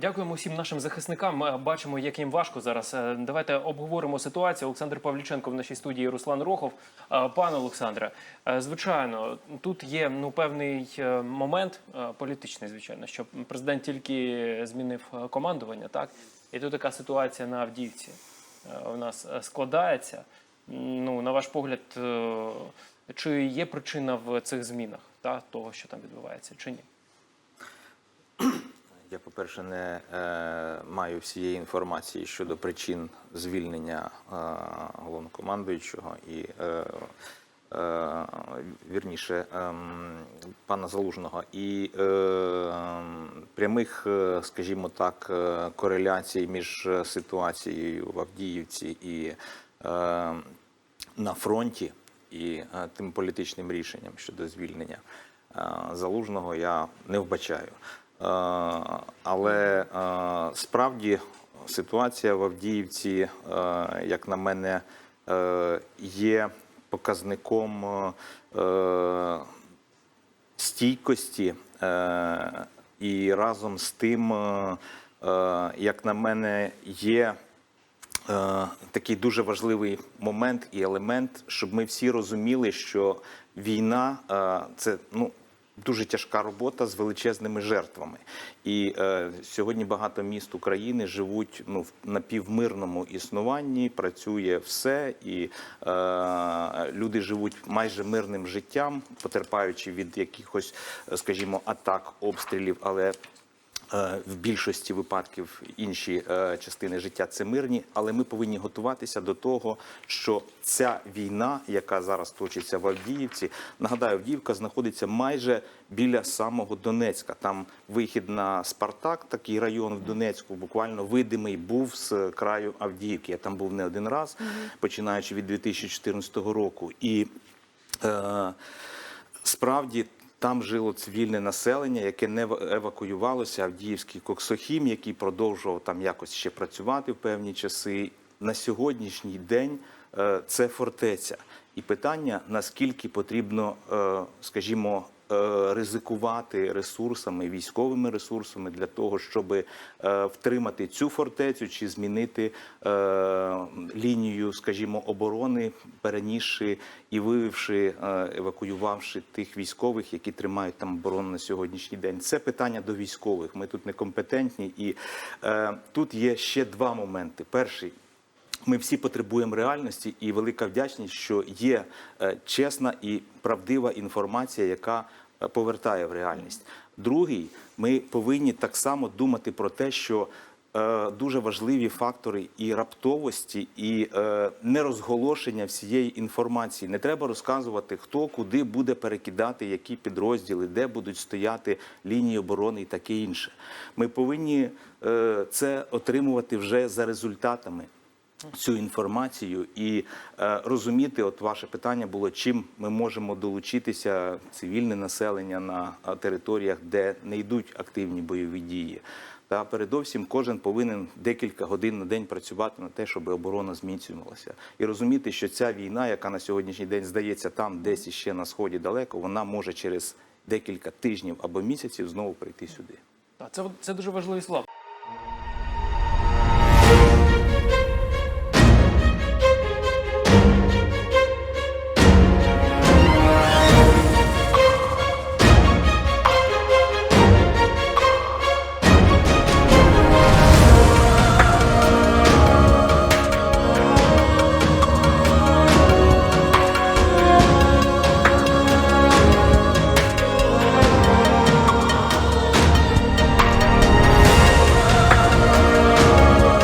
Дякуємо всім нашим захисникам. Ми бачимо, як їм важко зараз. Е, Давайте обговоримо ситуацію. Олександр Павліченко в нашій студії Руслан Рохов. Е, Пане Олександре, е, звичайно, тут є ну певний е, момент е, політичний, звичайно, що президент тільки змінив е, командування, так і тут така ситуація на Авдіївці е, у нас е, складається. Ну, на ваш погляд, е, чи є причина в цих змінах та того, що там відбувається, чи ні? Я, по-перше, не е, маю всієї інформації щодо причин звільнення е, головнокомандуючого і е, е, вірніше ем, пана Залужного. І е, прямих, е, скажімо так, е, кореляцій між ситуацією в Авдіївці і е, на фронті і е, тим політичним рішенням щодо звільнення е, залужного я не вбачаю. Е, Але е, справді ситуація в Авдіївці, як на мене, є показником стійкості і разом з тим, як на мене, є такий дуже важливий момент і елемент, щоб ми всі розуміли, що війна е, це ну. Дуже тяжка робота з величезними жертвами, і е, сьогодні багато міст України живуть ну в напівмирному існуванні. Працює все, і е, люди живуть майже мирним життям, потерпаючи від якихось, скажімо, атак, обстрілів, але в більшості випадків інші е, частини життя це мирні, але ми повинні готуватися до того, що ця війна, яка зараз точиться в Авдіївці, нагадаю, Авдіївка знаходиться майже біля самого Донецька. Там вихід на Спартак, такий район в Донецьку, буквально видимий був з краю Авдіївки. Я там був не один раз, починаючи від 2014 року. І е, справді там жило цивільне населення, яке не ев- евакуювалося. Авдіївський коксохім, який продовжував там якось ще працювати в певні часи. На сьогоднішній день це фортеця. І питання, наскільки потрібно, е, скажімо, е, ризикувати ресурсами, військовими ресурсами для того, щоб е, втримати цю фортецю чи змінити е, лінію, скажімо, оборони, перенісши і вивівши, е, евакуювавши тих військових, які тримають там оборону на сьогоднішній день. Це питання до військових. Ми тут некомпетентні, і е, тут є ще два моменти. Перший. Ми всі потребуємо реальності, і велика вдячність, що є е, чесна і правдива інформація, яка е, повертає в реальність. Другий, ми повинні так само думати про те, що е, дуже важливі фактори і раптовості, і е, нерозголошення всієї інформації. Не треба розказувати, хто куди буде перекидати які підрозділи, де будуть стояти лінії оборони і таке інше. Ми повинні це отримувати вже за результатами цю інформацію і е, розуміти, от ваше питання було, чим ми можемо долучитися цивільне населення на е, територіях, де не йдуть активні бойові дії. Та передовсім кожен повинен декілька годин на день працювати на те, щоб оборона зміцнювалася, і розуміти, що ця війна, яка на сьогоднішній день здається там, десь іще на сході далеко, вона може через декілька тижнів або місяців знову прийти сюди. Це, це дуже важливі слова.